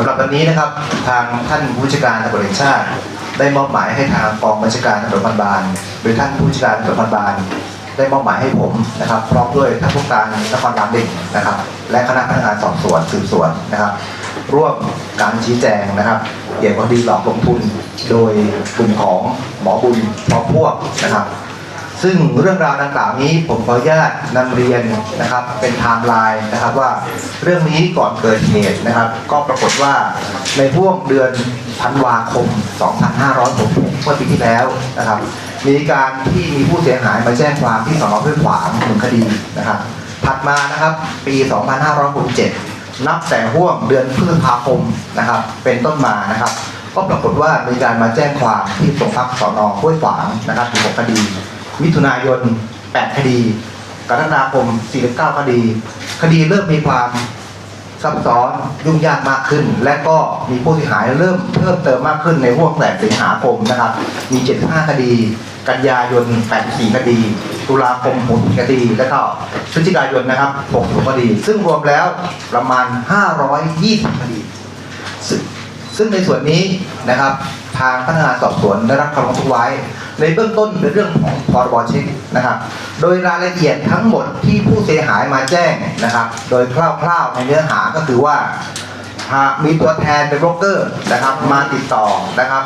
สำหรับวันนี้นะครับทางท่านผู้จัดการตำรวจแห่งชาติ ได้มอบหมายให้ทางกองบัญชาการตำรวจนครบาลโดยท่านผู้จัดการตำรวจนครบาลได้มอบหมายให้ผมนะครับ พร้อมด้วยท่านผู้การนครบาลหนึ่งนะครับ และคณะพนักงานสอบสวนสืบสวนนะครับ ร่วมการชี้แจงนะครับเกี่ยวกับคดีหลอกลงทุน โดยกลุ่มของหมอบุญพร้อมพวกนะครับ ซึ่งเรื่องราวดังกล่าวนี้ผมขออนุญาตนำเรียนนะครับเป็นไทม์ไลน์นะครับว่าเรื่องนี้ก่อนเกิดเหตุนะครับ ก็ปรากฏว่าในช่วงเดือนธันวาคม 2566เมื่อปีที่แล้วนะครับ มีการที่มีผู้เสียหายมาแจ้งความที่สอนอห้วยขวางหนึ่งคดีนะครับถัดมานะครับปี 2567 นับแต่ห่วงเดือนพฤษภาคมนะครับ เป็นต้นมานะครับ ก็ปรากฏว่ามีการมาแจ้งความที่โรงพักสอนอห้วยขวางนะครับถึง6คดี มิถุนายน 8 คดี กรกฎาคม 49 คดี คดีเริ่มมีความซับซ้อนยุ่งยากมากขึ้น และก็มีผู้เสียหายเริ่มเพิ่มเติมมากขึ้นในห่วงแต่สิงหาคมนะครับ มี 75 คดี กันยายน 84 คดี ตุลาคม60คดี แล้วก็พฤศจิกายนนะครับ60คดี ซึ่งรวมแล้วประมาณ 520 คดี ซึ่งในส่วนนี้นะครับ ทางพนักงานสอบสวนได้รับคำร้องทุกไว้ ในเบื้องต้นเป็นเรื่องของพรบเช็คนะครับ โดยรายละเอียดทั้งหมดที่ผู้เสียหายมาแจ้งนะครับ โดยคร่าวๆในเนื้อหาก็คือว่าหากมีตัวแทนเป็นโบรกเกอร์นะครับ มาติดต่อนะครับ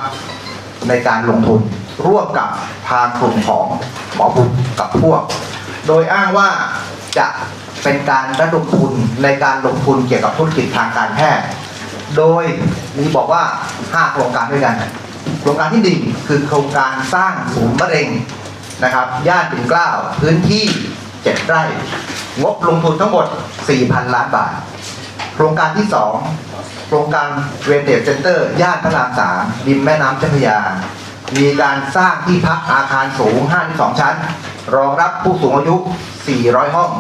ในการลงทุนร่วมกับทางกลุ่มของหมอบุญกับพวก โดยอ้างว่าจะเป็นการระดมทุนในการลงทุนเกี่ยวกับธุรกิจทางการแพทย์ โดยมีบอกว่า5โครงการด้วยกัน โครงการที่หนึ่งคือโครงการสร้างศูนย์มะเร็งนะครับย่านปิ่นเกล้าพื้นที่ 7 ไร่ งบลงทุนทั้งหมด 4,000 ล้านบาท โครงการที่ 2 โครงการเรเ a เซ็นเตอร์ ย่านพระรามสามริมแม่น้ำเจ้าพระยา มีการสร้างที่พักอาคารสูง 52 ชั้น รองรับผู้สูงอายุ 400 ห้อง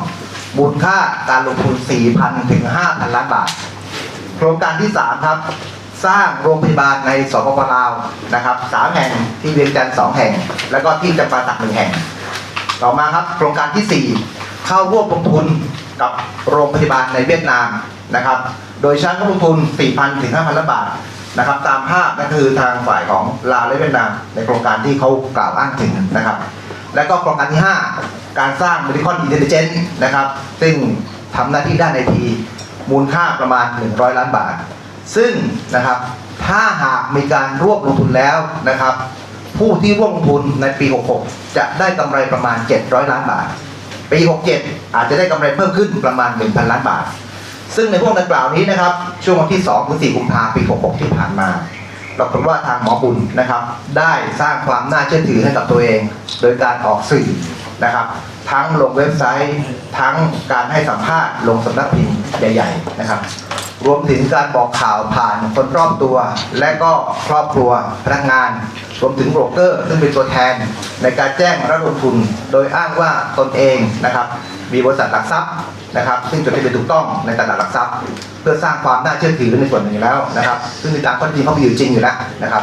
มูลค่าการลงทุน 4,000 ถึง 5,000 ล้านบาท โครงการที่ 3 ครับ สร้างโรงพยาบาลในสปปลาวนะครับสามแห่งที่เวียงจันทร์สองแห่ง แล้วก็ที่จำปาสักหนึ่งแห่ง ต่อมาครับโครงการที่ 4 เข้าร่วมลงทุนกับโรงพยาบาลในเวียดนามนะครับ โดยใช้งบลงทุน 4,000 ถึง 5,000ล้านบาทนะครับ ตามภาพนั่นคือทางฝ่ายของลาวและเวียดนาม ในโครงการที่เขากล่าวอ้างถึงนะครับ และก็โครงการที่ 5 การสร้าง Medical Intelligence นะครับ ซึ่งทำหน้าที่ด้านไอทีมูลค่าประมาณ 100 ล้านบาท ซึ่งนะครับถ้าหากมีการร่วมลงทุนแล้วนะครับ ผู้ที่ร่วมลงทุนในปี 66 จะได้กำไรประมาณ 700 ล้านบาท ปี 67 อาจจะได้กำไรเพิ่มขึ้นประมาณ 1,000 ล้านบาท ซึ่งในพวกดังกล่าวนี้นะครับ ช่วงวันที่2ถึง4กุมภาพันธ์ปี 66 ที่ผ่านมาปรากฏว่าทางหมอบุญนะครับ ได้สร้างความน่าเชื่อถือให้กับตัวเอง โดยการออกสื่อนะครับ ทั้งลงเว็บไซต์ ทั้งการให้สัมภาษณ์ลงสำนักพิมพ์ใหญ่ ๆ นะครับ รวมถึงการบอกข่าวผ่านคนรอบตัว และก็ครอบครัวพนักงาน รวมถึงโบรกเกอร์ ซึ่งเป็นตัวแทน ในการแจ้งระดมทุน โดยอ้างว่าตนเองนะครับ มีบริษัทหลักทรัพย์นะครับ ซึ่งจดทะเบียนถูกต้องในตลาดหลักทรัพย์ เพื่อสร้างความน่าเชื่อถือในส่วนหนึ่งแล้วนะครับ ซึ่งในตามข้อท็จจริงเขามีอยู่จริงอยู่แล้วนะครับ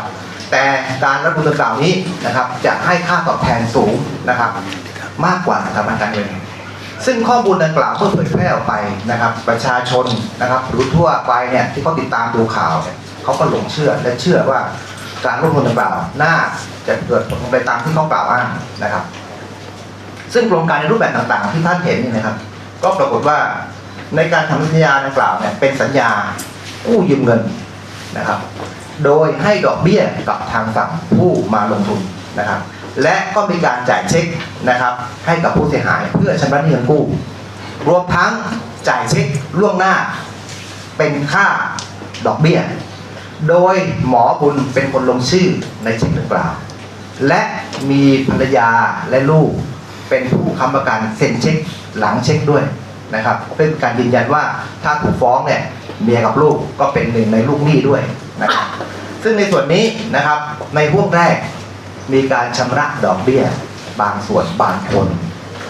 แต่การรับทุนดังกล่าวนี้นะครับ จะให้ค่าตอบแทนสูงนะครับ มากกว่าสถาบันการเงิน ซึ่งข้อมูลดังกล่าวเมื่อเผยแพร่ออกไปนะครับ ประชาชนนะครับรู้ทั่วไปเนี่ยที่เขาติดตามดูข่าวเนี่ยเขาก็หลงเชื่อและเชื่อว่าการลงทุนดังกล่าวน่าจะเกิดผลไปตามที่เขากล่าวอ้างนะครับ ซึ่งโครงการในรูปแบบต่างๆ ที่ท่านเห็นนี่นะครับ ก็ปรากฏว่าในการทำสัญญาดังกล่าวเนี่ยเป็นสัญญากู้ยืมเงินนะครับ โดยให้ดอกเบี้ยกับทางฝั่งผู้มาลงทุนนะครับ และก็มีการจ่ายเช็คนะครับ ให้กับผู้เสียหายเพื่อชำระหนี้เงินกู้ รวมทั้งจ่ายเช็คล่วงหน้า เป็นค่าดอกเบี้ย โดยหมอบุญเป็นคนลงชื่อในเช็คดังกล่าว และมีภรรยาและลูกเป็นผู้ค้ำประกันเซ็นเช็คหลังเช็คด้วยนะครับเป็นการยืนยันว่าถ้าถูกฟ้องเนี่ยเมียกับลูกก็เป็นหนึ่งในลูกหนี้ด้วยนะครับซึ่งในส่วนนี้นะครับในห่วงแรก มีการชำระดอกเบี้ย บางส่วนบางคน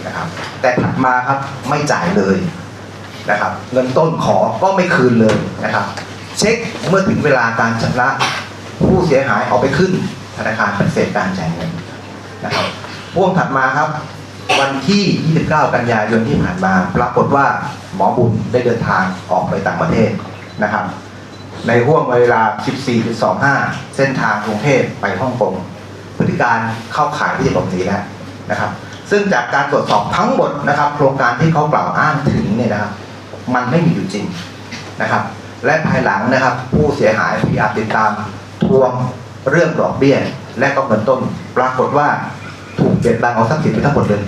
นะครับ แต่ถัดมาครับไม่จ่ายเลยนะครับ เงินต้นขอก็ไม่คืนเลยนะครับ เช็คเมื่อถึงเวลาการชำระ ผู้เสียหายเอาไปขึ้นธนาคารปฏิเสธการจ่ายเงินนะครับพ่วงถัดมาครับวันที่ 29 กันยายนที่ผ่านมา ปรากฏว่าหมอบุญได้เดินทางออกไปต่างประเทศนะครับ ในห่วงเวลา 14.25 เส้นทางกรุงเทพไปฮ่องกง พฤติการเข้าข่ายที่จะหลบหนีแล้วนะครับ ซึ่งจากการตรวจสอบทั้งหมดนะครับ โครงการที่เขากล่าวอ้างถึงเนี่ยนะครับ มันไม่มีอยู่จริงนะครับ และภายหลังนะครับ ผู้เสียหายพยายามติดตามทวงเรื่องดอกเบี้ย และก็เงินต้น ปรากฏว่าถูกเบียดบังเอาทรัพย์สินไปทั้งหมดเลย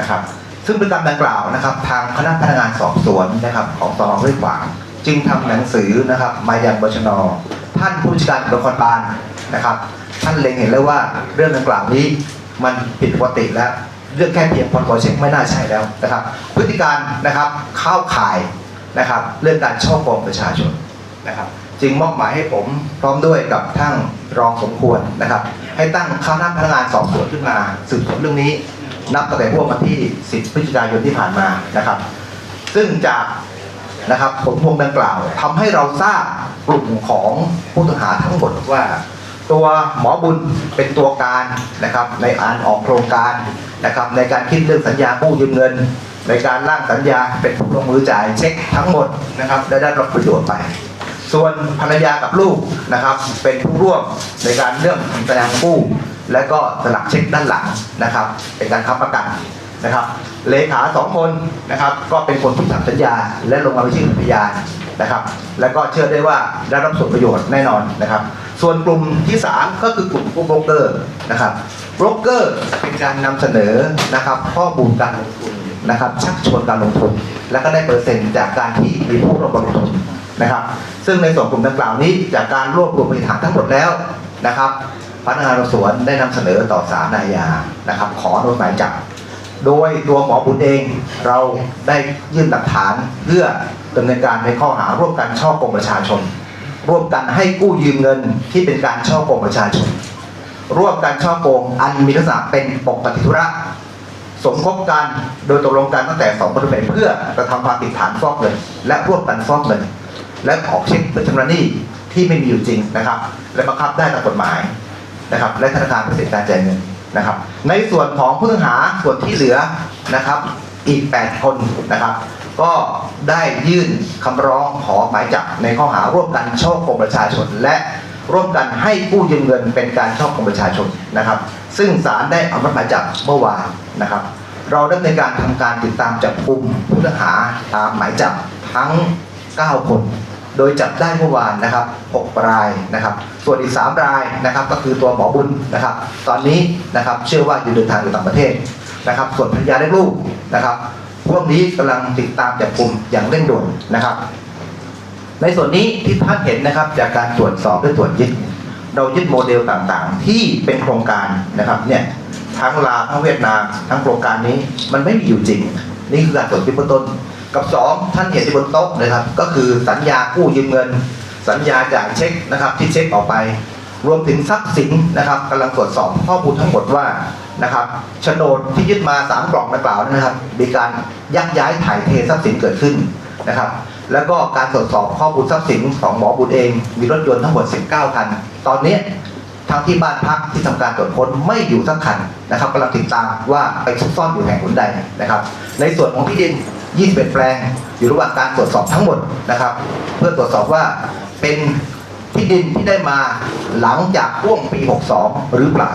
นะครับ ซึ่งพฤติกรรมดังกล่าวนะครับ ทางคณะพนักงานสอบสวนนะครับ ของสนห้วยขวางจึงทำหนังสือนะครับ มายังบชนท่านผู้จัดการตำรวจนครบาล นะครับ ท่านเล็งเห็นแล้วว่าเรื่องดังกล่าวนี้มันผิดปกติแล้วเรื่องแค่เพียงพรบเช็คไม่น่าใช่แล้วนะครับ พฤติการนะครับเข้าข่ายนะครับเรื่องการช่อโกงประชาชนนะครับ จึงมอบหมายให้ผมพร้อมด้วยกับท่านรองสมควรนะครับ ให้ตั้งคณะพนักงานสอบสวนขึ้นมาสืบสวนเรื่องนี้ นับตั้งแต่พวกวันที่ 10 พฤศจิกายนที่ผ่านมานะครับ ซึ่งจากนะครับผลพวงดังกล่าวทำให้เราทราบกลุ่มของผู้ต้องหาทั้งหมดว่า ตัวหมอบุญเป็นตัวการนะครับในการออกโครงการนะครับในการคิดเรื่องสัญญากู้ยืมเงิน ในการร่างสัญญาเป็นผู้ลงมือจ่ายเช็คทั้งหมดนะครับและได้รับประโยชน์ไป ส่วนภรรยากับลูกนะครับเป็นผู้ร่วมในการเรื่องสัญญากู้ และก็สลักเช็คด้านหลังนะครับ เป็นการค้ำประกันนะครับเลขาสองคนนะครับก็เป็นคนที่ทำสัญญา และลงมาเป็นชื่อพยาน นะครับ แล้วก็เชื่อได้ว่าได้รับส่วนประโยชน์แน่นอนนะครับ ส่วนกลุ่มที่ 3 ก็คือกลุ่มผู้โบรกเกอร์นะครับโบรกเกอร์เป็นการนำเสนอนะครับข้อมูลการลงทุนนะครับชักชวนการลงทุน แล้วก็ได้เปอร์เซ็นต์จากการที่มีผู้ร่วมลงทุนนะครับ ซึ่งในส่วนกลุ่มดังกล่าวนี้จากการรวบรวมพยานฐานทั้งหมดแล้วนะครับพนักงานสอบสวนได้นำเสนอต่อศาลอาญานะครับ ขออนุมัติหมายจับ โดยตัวหมอบุญเองเราได้ยื่นหลักฐานเพื่อดำเนินการในข้อหาร่วมกันช่อกงประชาชน ร่วมกันให้กู้ยืมเงินที่เป็นการช่อกงประชาชน ร่วมกันช่อกงอันมีลักษณะเป็นปกติธุระสมคบกันโดยตกลงกันตั้งแต่สองคนไปเพื่อกระทำความผิดฐานฟอกเงินและร่วมกันฟอกเงินและออกเช็คเพื่อชำระหนี้ที่ไม่มีอยู่จริงนะครับ และบังคับได้ตามกฎหมายนะครับ และธนาคารเพื่อสิทธิการจ่ายเงิน นะครับ ในส่วนของผู้ต้องหาส่วนที่เหลือนะครับ อีก 8 คนนะครับ ก็ได้ยื่นคำร้องขอหมายจับในข้อหาร่วมกันช่อกงประชาชน และร่วมกันให้กู้ยืมเงินเป็นการช่อกงประชาชนนะครับ ซึ่งศาลได้อนุมัติหมายจับเมื่อวานนะครับ เราได้ในการทำการติดตามจับกลุ่มผู้ต้องหาตามหมายจับทั้ง 9 คน โดยจับได้เมื่อวานนะครับ 6 รายนะครับ ส่วนอีก 3 รายนะครับ ก็คือตัวหมอบุญนะครับ ตอนนี้นะครับเชื่อว่าอยู่เดินทางอยู่ต่างประเทศนะครับ ส่วนภรรยาและลูกนะครับ พวกนี้กำลังติดตามจับกลุ่มอย่างเร่งด่วนนะครับ ในส่วนนี้ที่ท่านเห็นนะครับ จากการตรวจสอบและตรวจยึดเรายึดโมเดลต่างๆ ที่เป็นโครงการนะครับเนี่ยทั้งลาวทั้งเวียดนามทั้งโครงการนี้มันไม่มีอยู่จริง นี่คือการตรวจยึดเบื้องต้น กับสองท่านเห็นที่บนโต๊ะนะครับ ก็คือสัญญากู้ยืมเงิน สัญญาจ่ายเช็คนะครับที่เช็คออกไป รวมถึงทรัพย์สินนะครับกำลังตรวจสอบข้อมูลทั้งหมดว่านะครับโฉนดที่ยึดมาสามกล่องดังกล่าวนะครับ มีการยักย้ายถ่ายเททรัพย์สินเกิดขึ้นนะครับ แล้วก็การตรวจสอบข้อมูลทรัพย์สินของหมอบุญเอง มีรถยนต์ทั้งหมด 19 คัน ตอนนี้ทั้งที่บ้านพักที่ทำการตรวจค้นไม่อยู่สักคันนะครับกำลังติดตามว่าไปซุกซ่อนอยู่แห่งหนใดนะครับ ในส่วนของที่ดิน 21 แปลง อยู่ระหว่างการตรวจสอบทั้งหมดนะครับ เพื่อตรวจสอบว่าเป็นที่ดินที่ได้มาหลังจากพ่วงปี 62 หรือเปล่า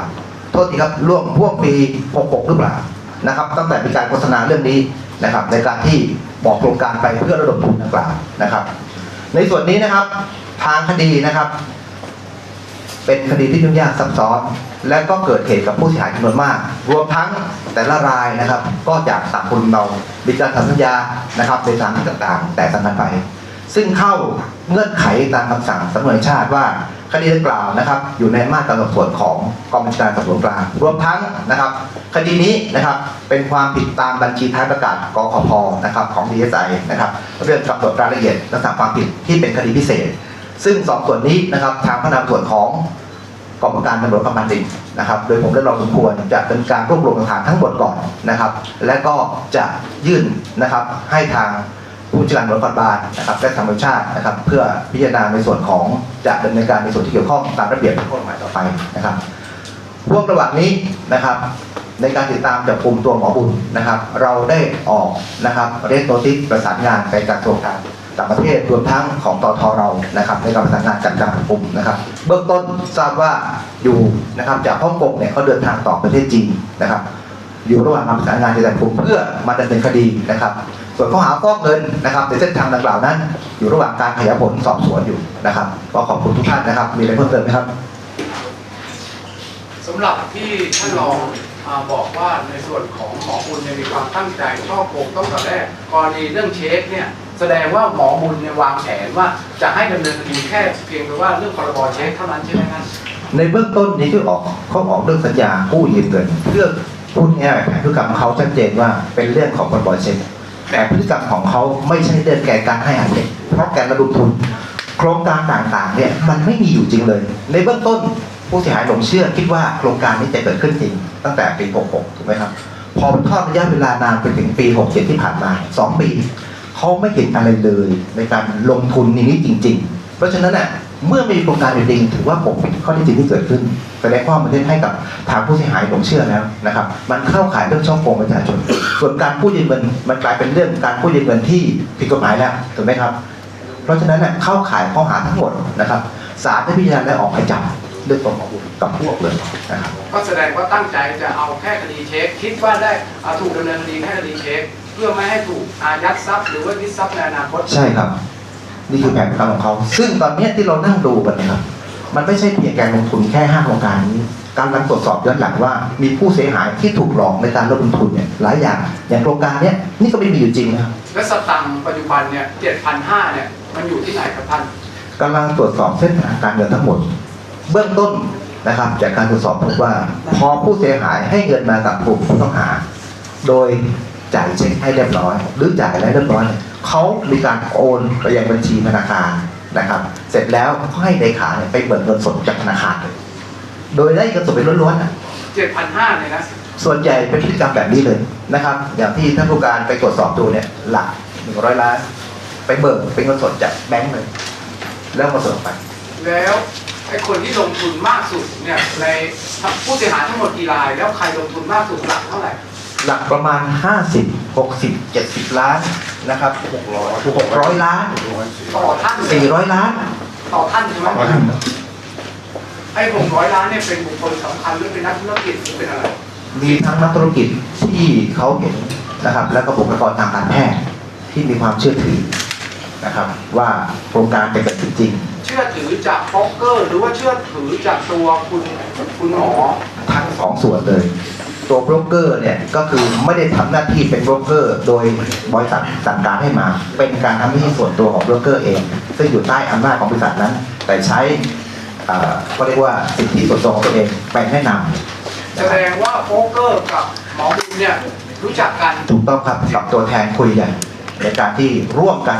โทษทีครับล่วงพ่วงปี 66 หรือเปล่านะครับ ตั้งแต่มีการโฆษณาเรื่องนี้นะครับ ในการที่บอกโครงการไปเพื่อระดมทุนดังกล่าวนะครับ ในส่วนนี้นะครับทางคดีนะครับ เป็นคดีที่ยุ่งยากซับซ้อน และก็เกิดเหตุกับผู้เสียหายจำนวนมาก รวมทั้งแต่ละรายนะครับ ก็จากต่างคนเรามีการทำสัญญานะครับในสานที่ต่างๆ แต่สังกันไป ซึ่งเข้าเงื่อนไขตามคำสั่งสำนวนชาติว่าคดีดังกล่าวนะครับ อยู่ในมาตราสอบสวนของกองบัญชาการสอบสวนกลาง รวมทั้งนะครับ คดีนี้นะครับเป็นความผิดตามบัญชีท้ายประกาศกคพนะครับของ DSI นะครับเรื่องกำหนดรายละเอียดแลักษณะความผิดที่เป็นคดีพิเศษ ซึ่งสองส่วนนี้นะครับทางพนักงานส่วนของกองการตำรวจประมาณดินนะครับ โดยผมได้รองสมควรจะเป็นการรวบรวมหลักฐานทั้งหมดก่อนนะครับ และก็จะยื่นนะครับให้ทางผู้จัดการตำรวจบาลนะครับและทางประชาตินะครับ เพื่อพิจารณาในส่วนของจะดำเนินการในส่วนที่เกี่ยวข้องตามระเบียบและกฎหมายต่อไปนะครับพ่วงระหว่างนี้นะครับในการติดตามจับกลุ่มตัวหมอบุญนะครับ เราได้ออกนะครับเรียกโนติสประสานงานไปจากโครงการ ต่างประเทศรวมทั้งของตทเรานะครับในการประสานงานจัดการกลุ่มนะครับ เบื้องต้นทราบว่าอยู่นะครับจากฮ่องกงเนี่ยเขาเดินทางต่อประเทศจีนนะครับ อยู่ระหว่างการประสานงานจัดกลุ่มเพื่อมาดำเนินคดีนะครับ ส่วนข้อหาฟอกเงินนะครับในเส้นทางดังกล่าวนั้น อยู่ระหว่างการขยายผลสอบสวนอยู่นะครับก็ขอบคุณทุกท่านนะครับ มีอะไรเพิ่มเติมไหมครับสำหรับที่ท่านรองอาบอกว่าในส่วนของหมอบุญเนี่ยมีความตั้งใจช่อโกงต้องแต่แรกกรณีเรื่องเช็คเนี่ย แสดงว่าหมอบุญเนี่ยวางแผนว่าจะให้ดำเนินคดีแค่เพียงแต่ว่าเรื่องพรบเช็คเท่านั้นใช่ไหมครับในเบื้องต้นนี้ที่ออกเขาออกเรื่องสัญญากู้ยืมเงินเรื่องพูดง่ายๆพฤติกรรมเขาชัดเจนว่าเป็นเรื่องของบริษัทเช็คแต่พฤติกรรมของเขาไม่ใช่เรื่องแก่การให้อาเด็กเพราะการระดมทุน โครงการต่างๆเนี่ยมันไม่มีอยู่จริงเลย ในเบื้องต้นผู้เสียหายหลงเชื่อคิดว่าโครงการนี้จะเกิดขึ้นจริง ตั้งแต่ปี 66 ถูกไหมครับ พอมันทอดระยะเวลานานไปถึงปี 67 ที่ผ่านมา 2 ปี เขาไม่เห็นอะไรเลยในการลงทุนในนี้จริง ๆ เพราะฉะนั้นน่ะเมื่อมีโครงการจริงถือว่าปกปิดข้อท็จจริงที่เกิดขึ้นแสดงความมันให้กับทางผู้เสียหายหลงเชื่อแล้วนะครับ มันเข้าข่ายเรื่องช่อโกงประชาชน ส่วนการกู้ยืมเงินมันกลายเป็นเรื่องการกู้ยืมเงินที่ผิดกฎหมายแล้วถูกไหมครับ เพราะฉะนั้นเน่ยเข้าข่ายข้อหาทั้งหมดนะครับศาลได้พิจารณาและออกหมายจับเรื่องตรงของบุกับพวกเลยนะครับก็แสดงว่าตั้งใจจะเอาแค่คดีเช็ค คิดว่าได้อาถูกดำเนินคดีแค่คดีเช็ค เพื่อไม่ให้ถูกอายัดทรัพย์หรือว่ายึดทรัพย์ในอนาคตใช่ครับ นี่คือแผนการของเขา ซึ่งตอนเนี้ยที่เรานั่งดูกันเนะครับ มันไม่ใช่เพียงการลงทุนแค่ห้าโครงการนี้การกำลังตรวจสอบย้อนหลังว่ามีผู้เสียหายที่ถูกหลอกในการลงทุนเนี่ยหลายอย่างอย่างโครงการเนี้ยนี่ก็ไม่มีอยู่จริงนะครับและสตังค์ปัจจุบันเนี่ย7,500เนี่ยมันอยู่ที่ไหนครับท่านกำลังตรวจสอบเส้นทางการเงินทั้งหมด เบื้องต้นนะครับ จากการตรวจสอบพบว่า พอผู้เสียหายให้เงินมากับกลุ่มผู้ต้องหา โดย จ่ายเช็คให้เรียบร้อย หรือจ่ายอะไรเรียบร้อยเนี่ยเขามีการโอนไปยังบัญชีธนาคารนะครับ เสร็จแล้วก็ให้เลขาเนี่ยไปเบิกเงินสดจากธนาคารเลยโดยได้เงินสดไปล้วนๆนะ7,500เนี่ยนะส่วนใหญ่เป็นพฤติกรรมแบบนี้เลยนะครับ อย่างที่ท่านผู้การไปตรวจสอบดูเนี่ยหลักหนึ่งร้อยล้านไปเบิกเป็นเงินสดจากแบงก์เลยแล้วมาสดไป แล้วไอ้คนที่ลงทุนมากสุดเนี่ยในผู้เสียหายทั้งหมดกี่ราย แล้วใครลงทุนมากสุดหลักเท่าไหร่ หลักประมาณ 50 60 70 ล้านนะครับ600 600 ล้าน ต่อท่าน400 ล้าน ต่อท่านใช่ไหมไอ้หกร้อยล้านเนี่ยเป็นบุคคลสำคัญหรือเป็นนักธุรกิจหรือเป็นอะไร มีทั้งนักธุรกิจที่เขาเห็นนะครับ แล้วก็บุคลากรทางการแพทย์ที่มีความเชื่อถือนะครับว่าโครงการจะเกิดขึ้นจริง เชื่อถือจากโป๊กเกอร์ หรือว่าเชื่อถือจากตัวคุณคุณหมอทั้งสองส่วนเลย ตัวโบรกเกอร์เนี่ยก็คือไม่ได้ทำหน้าที่เป็นโบรกเกอร์ โดยบริษัทสั่งการให้มา เป็นการทำหน้าที่ส่วนตัวของโบรกเกอร์เอง ซึ่งอยู่ใต้อำนาจของบริษัทนั้น แต่ใช้เอ่อก็เรียกว่าสิทธิส่วนตัวของตัวเองไปแนะนำแสดงว่าโป๊กเกอร์กับหมอบุญเนี่ยรู้จักกันถูกต้องครับกับตัวแทนคุยกันในการที่ร่วมกัน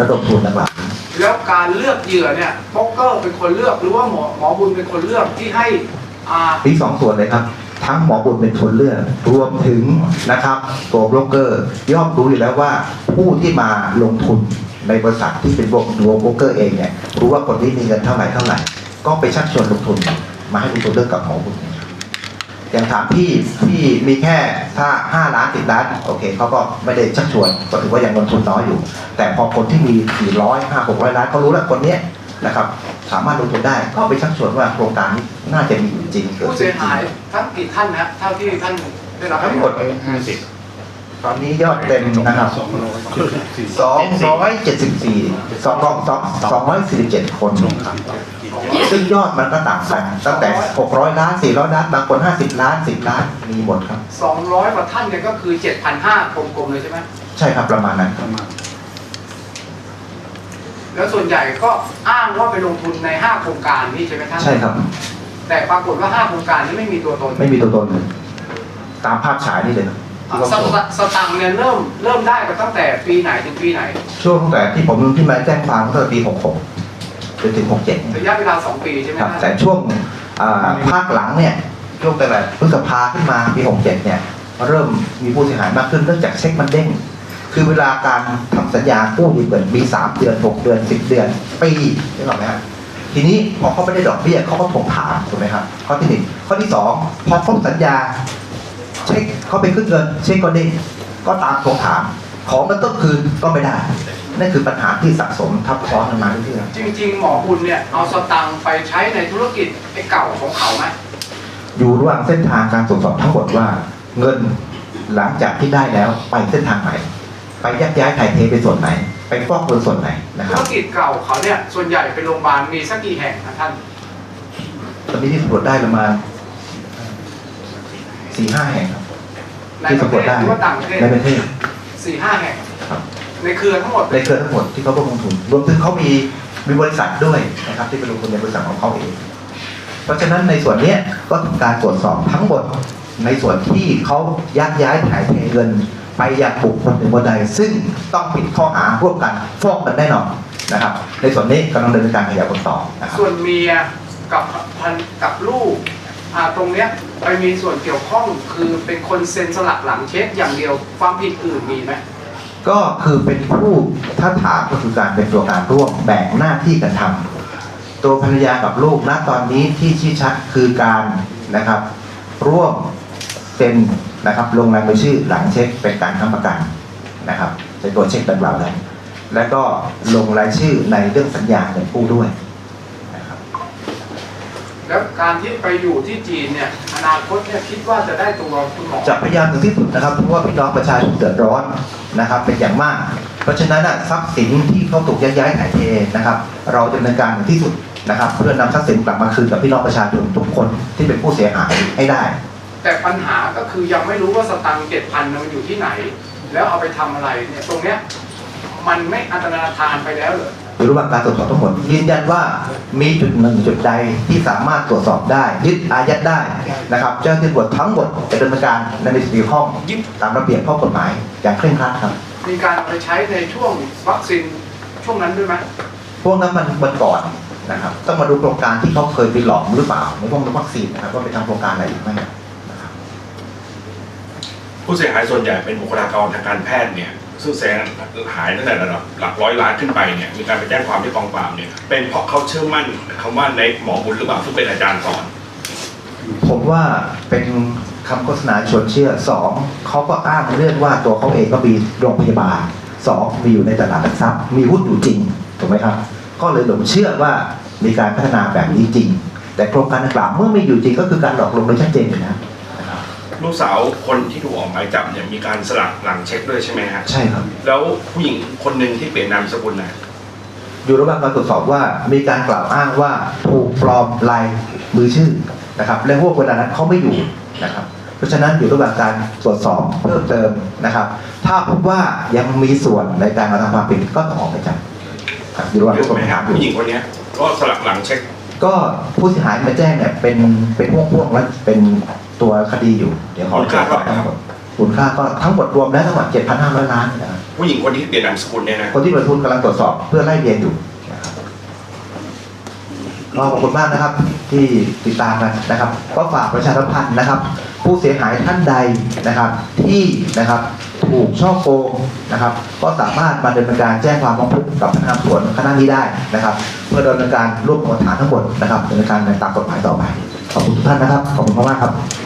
ระดมทุนต่างแล้วการเลือกเหยื่อเนี่ยโป๊กเกอร์เป็นคนเลือกหรือว่าหมอหมอบุญเป็นคนเลือกที่ให้อ่าๆมีสองส่วนเลยครับ ทั้งหมอบุญเป็นคนเลือกรวมถึงนะครับตัวโบรกเกอร์ย่อมรู้อยู่แล้วว่าผู้ที่มาลงทุนในบริษัทที่เป็นตัวโบรกเกอร์เองเนี่ยรู้ว่าคนที่มีเงินเท่าไหร่เท่าไหร่ ก็ไปชักชวนลงทุนมาให้ลงทุนเรื่องกับหมอบุญอย่างถามพี่พี่มีแค่ถ้าห้าล้านสิบล้านโอเคเขาก็ไม่ได้ชักชวนก็ถือว่ายังลงทุนน้อยอยู่ แต่พอคนที่มีสี่ร้อยห้าหกร้อยล้านเขารู้แล้วคนเนี้ย นะครับ สามารถลงทุนได้ก็ไปชักชวนว่าโครงการนี้น่าจะมีอยู่จริงกิดผู้ขึ้นเสียจริงหายทั้งกี่ท่านนะเท่าที่ท่านได้รับทั้งหมดตอนนี้ยอดเต็มนะครับสองร้อยเจ็ดสิบสี่สองสองสองร้อยสี่สิบเจ็ดคน ซึ่งยอดมันก็ต่างกันตั้งแต่หกร้อยล้านสี่ร้อยล้าน บางคนห้าสิบล้านสิบล้าน มีหมดครับสองร้อยกว่าท่านเนี่ยก็คือเจ็ดพันห้ากลมๆเลยใช่ไหม ใช่ครับประมาณนั้นครับ แล้วส่วนใหญ่ก็อ้างว่าไปลงทุนในห้าโครงการนี่ใช่ไหมท่านใช่ครับ แต่ปรากฏว่าห้าโครงการนี้ไม่มีตัวตนไม่มีตัวตนเลยตามภาพฉายนี่เลยครับที่เขาสโชว์ตสตังค์เนี่ยเริ่มเริ่มได้กันตั้งแต่ปีไหนถึงปีไหน ช่วงตั้งแต่ที่ผมที่มาแจ้งความตั้งแต่ปี66จนถึง67ระยะเวลาสองปีใช่ไหมครับท่านแต่ช่วงอ่าภาคหลังเนี่ยช่วงตั้งแต่พฤษภาขึ้นมาปี 67เนี่ยเริ่มมีผู้เสียหายมากขึ้นเนื่องจากเช็คมันเด้ง คือเวลาการทำสัญญากู้ยืมเงินมี3เดือน6เดือน10เดือนปีนึกออกไหมครับทีนี้พอเขาไม่ได้ดอกเบี้ยเขาก็ทวงถามถูกไหมครับข้อที่หนึ่งข้อที่สองพอครบสัญญาเช็คเขาไปขึ้นเงินเช็คก็เด้งก็ตามทวงถาม ของมันต้องคืนก็ไม่ได้นั่นคือปัญหาที่สะสมทับซ้อนกันมาเรื่อยจริง ๆ หมอบุญเนี่ยเอาสตังค์ไปใช้ในธุรกิจไอ้เก่าของเขาไหมๆอยู่ระหว่างเส้นทางการตรวจสอบทั้งหมดว่า เงินหลังจากที่ได้แล้วไปเส้นทางไหน ไปยักย้ายถ่ายเทไปส่วนไหน ไปฟอกเงินส่วนไหนนะคธุรับรกิจเก่าเขาเนี่ยส่วนใหญ่เป็นโรงพยาบาลมีสักกี่แห่งนะท่านตอนนี้ที่สำรวจได้ประมาณสี่ห้าแห่งครับ ในที่ประสำรเทวจศได้หรือว่าต่างประเทศในประเทศ สี่ห้าแห่งครับ ในเครือทั้งหมดในเครือทั้งหมดที่เขาร่วมลงทุน รวมถึงเขามีมีบริษัทด้วยนะครับที่ไปลงทุนในบริษัทของเขาเอง เพราะฉะนั้นในส่วนเนี้ยก็ทำการตรวจสอบทั้งหมดในส่วนที่เขายักย้ายถ่ายเทเงิน ไปยังบุคคลหนึ่งคนใดซึ่งต้องผิดข้อหาร่วมกันฟ้องกันแน่นอนนะครับ ในส่วนนี้กำลังดำเนินการขยายผลต่อนะครับส่วนเมียกับพันกับลูกอ่าตรงเนี้ยไปมีส่วนเกี่ยวข้องคือเป็นคนเซ็นสลักหลังเช็คอย่างเดียวความผิดอื่นมีไหมก็คือเป็นผู้ถ้าถามก็คือการเป็นตัวการร่วมแบ่งหน้าที่กันทำตัวภรรยากับลูกณตอนนี้ที่ชี้ชัดคือการนะครับ ร่วมเซ็น นะครับลงนามในชื่อหลังเช็คเป็นการค้ำประกันนะครับในตัวเช็คดังกล่าวนั้น และก็ลงรายชื่อในเรื่องสัญญาเงินกู้ด้วยนะครับแล้วการที่ไปอยู่ที่จีนเนี่ยอนาคตเนี่ยคิดว่าจะได้ตัวคุณหมอจะพยายามถึงที่สุดนะครับเพราะว่าพี่น้องประชาชนเดือดร้อนนะครับ เป็นอย่างมาก เพราะฉะนั้นน่ะทรัพย์สินที่เขาถูกย้ายย้ายถ่ายเทนะครับ เราจะดำเนินการถึงที่สุดนะครับ เพื่อนำทรัพย์สินกลับมาคืนกับพี่น้องประชาชนทุกคนที่เป็นผู้เสียหายให้ได้ แต่ปัญหาก็คือยังไม่รู้ว่าสตังค์เจ็ดพันมันอยู่ที่ไหน แล้วเอาไปทำอะไรเนี่ยตรงเนี้ยมันไม่อันตรธานไปแล้วเหรออยู่ระหว่างการตรวจสอบทั้งหมดยืนยันว่ามีจุดหนึ่งจุดใดที่สามารถตรวจสอบได้ยึดอายัดได้นะครับเจ้าหน้าที่ตำรวจทั้งหมดจะดำเนินการในในสิ่งที่เกี่ยวข้องยึดตามระเบียบข้อกฎหมายอย่างเคร่งครัดครับ มีการเอาไปใช้ในช่วงวัคซีนช่วงนั้นด้วยไหมพวกนั้นมันมันก่อนนะครับต้องมาดูโครงการที่เขาเคยไปหลอมหรือเปล่าในพวกวัคซีนนะครับว่าไปทำโครงการอะไรอีกไหมนะครับ ผู้เสียหายส่วนใหญ่เป็นบุคลากรทางการแพทย์เนี่ยซึ่งเสียหายตั้งแต่ระดับหลักร้อยล้านขึ้นไปเนี่ยมีการไปแจ้งความที่กองปราบเนี่ยเป็นเพราะเขาเชื่อมั่นคำว่าในหมอบุญหรือเปล่าซึ่งเป็นอาจารย์สอน ผมว่าเป็นคำโฆษณาชวนเชื่อสองเขาก็อ้างเรื่องว่าตัวเขาเองก็มีโรงพยาบาลสองมีอยู่ในตลาดหลักทรัพย์มีหุ้นอยู่จริงถูกไหมครับ ก็เลยหลงเชื่อว่ามีการพัฒนาแบบนี้จริง แต่โครงการดังกล่าวเมื่อไม่อยู่จริงก็คือการหลอกลวงโดยชัดเจนอยู่แล้วนะครับ ลูกสาวคนที่ถูกออกหมายจับเนี่ยมีการสลักหลังเช็คด้วยใช่ไหมฮะใช่ครับ แล้วผู้หญิงคนหนึ่งที่เปลี่ยนนามสกุลนะอยู่ระหว่างการตรวจสอบว่ามีการกล่าวอ้างว่าถูกปลอมลายมือชื่อนะครับ และพวกเวลานั้นเขาไม่อยู่นะครับ เพราะฉะนั้นอยู่ระหว่างการตรวจสอบเพิ่มเติมนะครับ ถ้าพบว่ายังมีส่วนในการกระทำความผิดก็ต้องออกหมายจับครับอยู่ระหว่างเยรวบอะรวมไหมหลักคฐารันบอยู่ผู้หญิงคนเนี้ยก็สลักหลังเช็ค ก็ผู้เสียหายมาแจ้งเนี่ยเป็นเป็นพ่วงๆและเป็น ตัวคดีอยู่ เดี๋ยวขอตรวจสอบทั้งหมดมูลค่าก็ทั้งหมดรวมแล้วทั้งหมด7,500 ล้านนะครับผู้หญิงคนที่เปลี่ยนนามสกุลเนี่ยนะ คนที่ประทุนกำลังตรวจสอบเพื่อไล่เรียนอยู่นะครับก็ขอบคุณมากนะครับ ที่ติดตามกันนะครับ ก็ฝากประชาสัมพันธ์นะครับ ผู้เสียหายท่านใดนะครับ ที่นะครับถูกช่อโกงนะครับ ก็สามารถมาดำเนินการแจ้งความร้องทุกข์กับพนักงานสอบสวนคณะนี้ได้นะครับ เพื่อดำเนินการรวบรวมหลักฐานทั้งหมดนะครับดำเนินการในตามกฎหมายต่อไปขอบคุณทุกท่านนะครับขอบคุณมากๆครับอยาก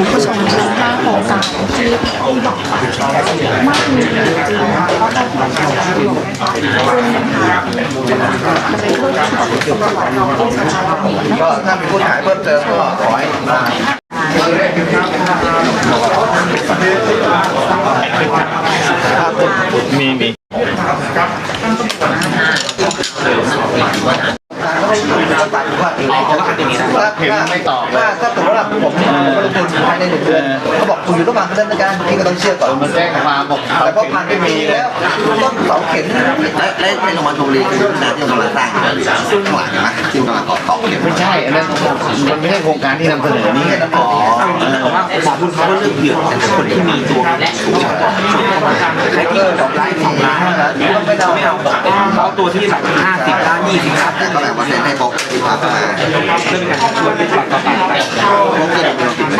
คุณผู้ชมดูหน้าโครงการที่ที่บอกว่าไม่มีจริงๆก็ต้องขอขอบคุณนะคะซึ่งนะคะจะเป็นเรื่องของตำรวจเราที่สถานีนะก็ถ้ามีผู้หายเพิ่มเติมก็ขอให้มามีมี เขาก็เป็นอย่างนี้นะถ้าไม่ตอบถ้าถ้าสมมติว่าผมลงทุนภายในหนึ่งเดือนเขาบอกคุณอยู่ระหว่างดำเนินการพี่ก็ต้องเชื่อก่อนมันแจ้งความบอกแต่พอผ่านไปปีแล้วต้องเสาเข็มและและในโรงพยาบาลชลบุรีคือโครงกาที่กำลังสร้างอยู่แล้วางหลังนะที่งกำลังต่อต่อเข็มไม่ใช่อันนั้นมันไม่ใช่โครงการที่นำเสนอนี่อ๋อว่าหมอคุณเขาก็เลือกเหยื่อแต่คนที่มีตัวและถูกส่วนเข้ามาใครที่สองล้านสองล้านไม่เอาไม่เขาตัวที่หลักห้าสิบด้านยี่สิบครับแต่ก็แบ่งเปอร์เซ็นต์ให้บอกที่พักมาเรื่องการชวนไปรับต่อไปบล็อกจะมีเราติดไหม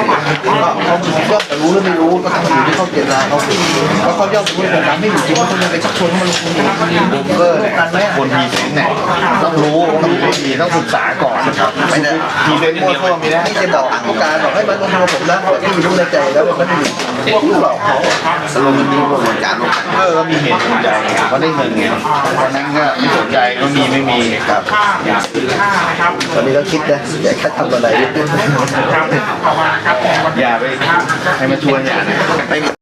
ก็เขาก็จะรู้หรือไม่รู้ก็ต้องอยู่ที่เขาเจตนาเขาเพราะเขาย่อมรู้โครงการไม่อยู่จริงเขาต้องไปชักชวนให้มันลงทุนผมก็กันไหมคนพรีเซนเนี่ยต้องรู้ต้องรู้ดีต้องศึกษาก่อนครับไม่ได้พรีเซนมั่วซั่วม่ได้นี่จะบอกผู้การบอกให้มันลงทุนผมนะที่รู้ในใจแล้วมันไม่ได้ลูกหลอกเขาสรุปมันมีกระบวนการร่วมกันเออมีเหตุจูงใจไงก็ได้เงินไงตอนนั้นก็ไม่สนใจก็มีไม่มีครับตอนนี้ก็คิดนะอยากแค่ทำอะไรนิดนึงอย่าไปให้มาชวนอย่านะไม่มี